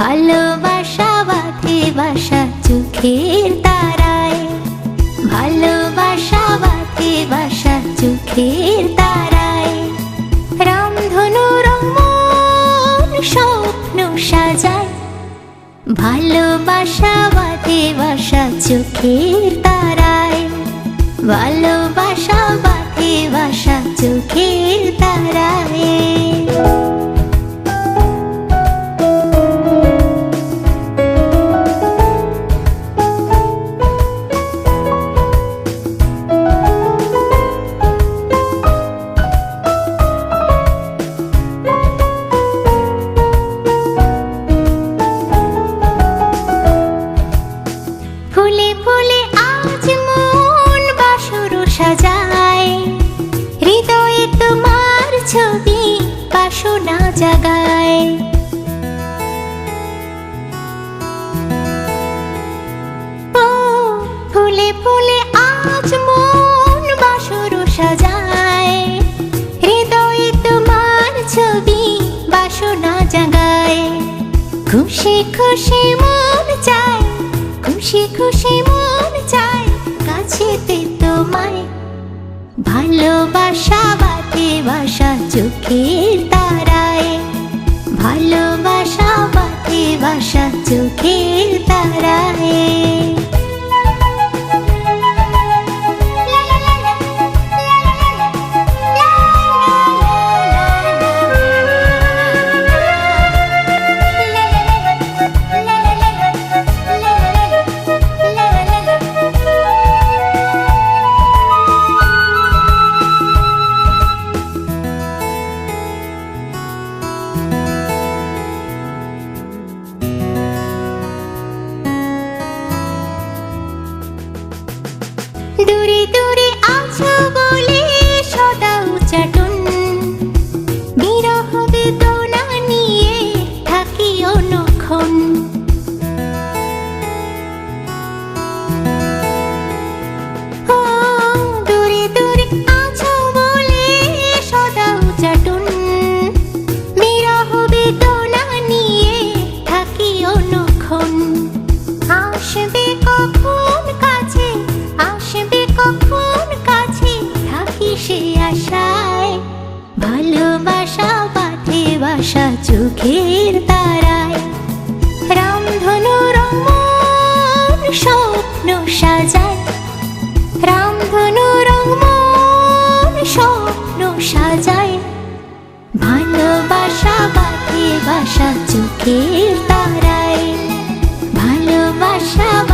ভালোবাসা বাঁধে বাসা চোখের তারায়। ভালোবাসা বাঁধে বাসা চোখের তারায়। রামধনু রমন স্বপ্ন সাজায়। ভালোবাসা বাঁধে বাসা চোখের তারায়। ভালোবাসা ফুলে আজ মন সাজায়। হৃদয়ে তোমার ছবি বাসনা জাগায়। খুশি খুশি মন চায়, খুশি খুশি মন চায় তোমায়। ভালোবাসা বাতে বাসা চোখের তারায়। ভালোবাসা বাতে বাসা চোখের তারায়। বাসা চোখের তারায়। রামধনু রমন স্বপ্ন সাজায়। রামধনু রমন স্বপ্ন সাজায়। ভালোবাসা বাঁধে বাসা চোখের তারায়। ভালোবাসা